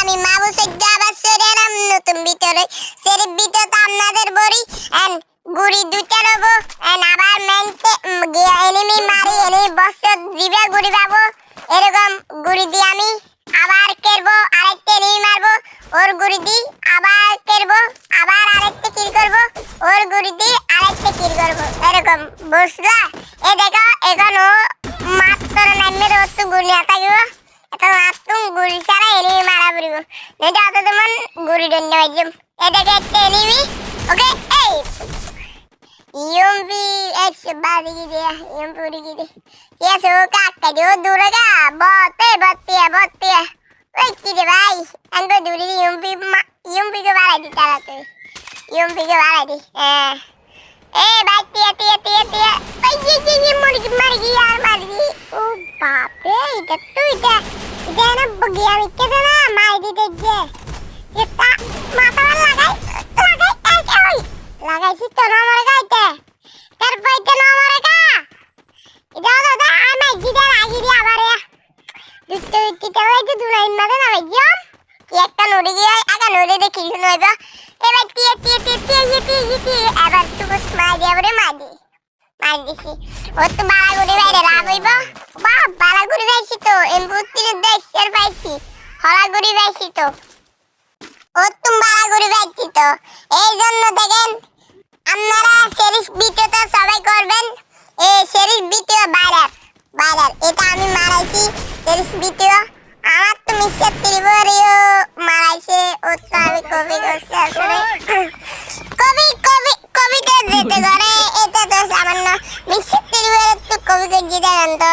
আমি মাহবুস আবার সেরে এলাম নতুন ভিতরে। সেরে ভিতরে তো আপনাদের বড়ি এন্ড গুড়ি দুইটা রব এন্ড আবার মেনতে এনিমি মারি এনিমি বস্ত্র দিবে গুড়ি পাবো। এরকম গুড়ি দিয়ে আমি আবার কেরবো, আরেকটা এনিমি মারব। ওর গুড়ি দি আবার কেরবো, আবার আরেকটা কিল করব। ওর গুড়ি দি আরেকটা কিল করব। এরকম বসলা এ দেখো, এখন ও মাত্র নামের ওর তো গুড়ি আতা গেবো এখন মাত্র গুড়ি ছাড়া enemy Nanti atau teman guru dan nyajem. Ada kayak ini wi. Oke, hey. Yumpi, eh coba gitu ya, yumpi udah gitu. Ya suka, kaju dulu ga, bote, bote ya, bote ya. Wih, gitu bayi. Anggo dulu di yumpi, yumpi ke mana di dalam tuh. Yumpi ke mana di. Eh, eh, baik, dia, dia, dia, dia. Wih, gini, gini, iya, iya, iya, mau di kemari, gini, mari. Oh, bape, itu itu. Eh. Eh. Oh, dekje. Ita mata wal lagai. Lagai. Eh, kya hoy? Lagai si to no mare ga ite. Kar pai te no mare ga. এটা দাদা আমার জিদা লাগি দি আবারে দুটো তিতে ওই তো দুলাই মাদে না ভাই জাম কি একটা নড়ি গিয়ে আগা নড়ি দে কি নইব এবার টিয়ে টিয়ে টিয়ে টিয়ে ইয়ে টিয়ে ইয়ে টিয়ে এবার তো বস মার দিয়ে বলে মার দি মার দিছি ও তো বালা গুড়ি বাইরে লাভ হইব বা বালা গুড়ি পাইছি তো। এমবুতির দেশের পাইছি। হলা গুড়ি পাইছি তো। ও বালা গুড়ি পাইছি তো। এই জন্য দেখেন, আপনারা সেরিস ভিডিওটা সবাই করবেন। এ সেরিস ভিডিও ভাইরাল ভাইরাল এটা আমি মারাইছি সেরিস ভিডিও। আমার তো মিস্টার ত্রিপুরিও মারাইছে। ও তো আমি কবি করছি আসলে। কবি কবি কবিতা যেতে করে, এটা তো সামান্য। মিস্টার ত্রিপুরের তো কবি যেতে তো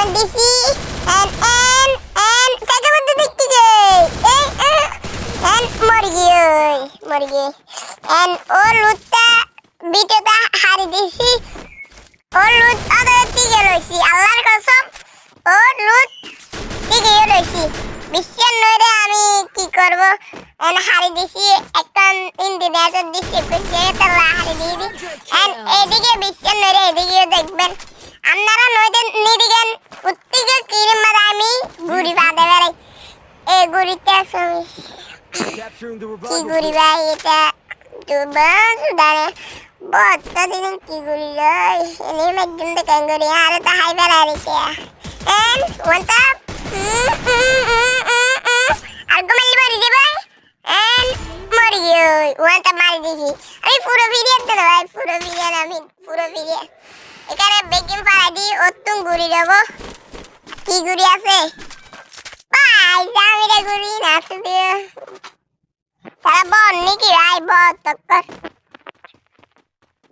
যেমন দিছি এন এন এন কাকে বলতে দেখতে গে এই এন, মুরগি, ওই, মুরগি। এন, ও লুটটা ভিডিওটা হারি দিছি ও লুট আদায় টিকে লইছি। আল্লাহর কসম, ও লুট টিকে লইছি। বিশ্বের নইরে আমি কি করব? এন হারি দিছি একটা ইন্ডিয়াতে দিছি বিশ্বে তালা হারি দিয়ে দি এন, এদিকে বিশ্বের নইরে এদিকে দেখবেন। আপনারা নইদের নিদিগেন the কি ঘুরি ভাই এটা দুবার সুদানে বত্তা দিন কি লই এনে একদম তো কেন ঘুরি আরে তো হাই বেড়া রেখে এন ওয়ান টাপ আর গোমালি মারি দে ভাই এন মরি গই ওয়ান টাপ মারি দিছি আমি পুরো ভিডিও তো ভাই পুরো ভিডিও আমি পুরো ভিডিও এখানে বেকিং পাড়া ঘুরি দেবো কি আছে? ভাই জামিরে ঘুরি না দিও। তারা বল নাকি ভাই বল তক্কর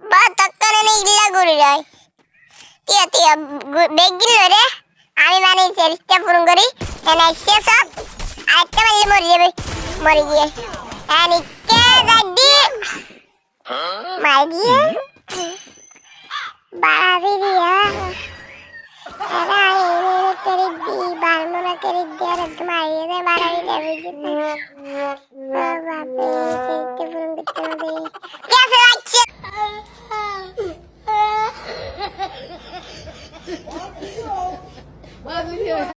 বল তক্কর এনে ইল্লা ঘুরি যায় টিয়া টিয়া বেগিন রে। আমি মানে চেষ্টা পূরণ করি। এনে এসে সব? আরেকটা মারলে মরে যাবে। মরে গিয়ে। এনিকে দাদি। মার দিয়ে বাড়াবি দিয়া এরা এনে তেরি দি বারমনা তেরি দিয়ে একদম আইয়ে দে বাড়াবি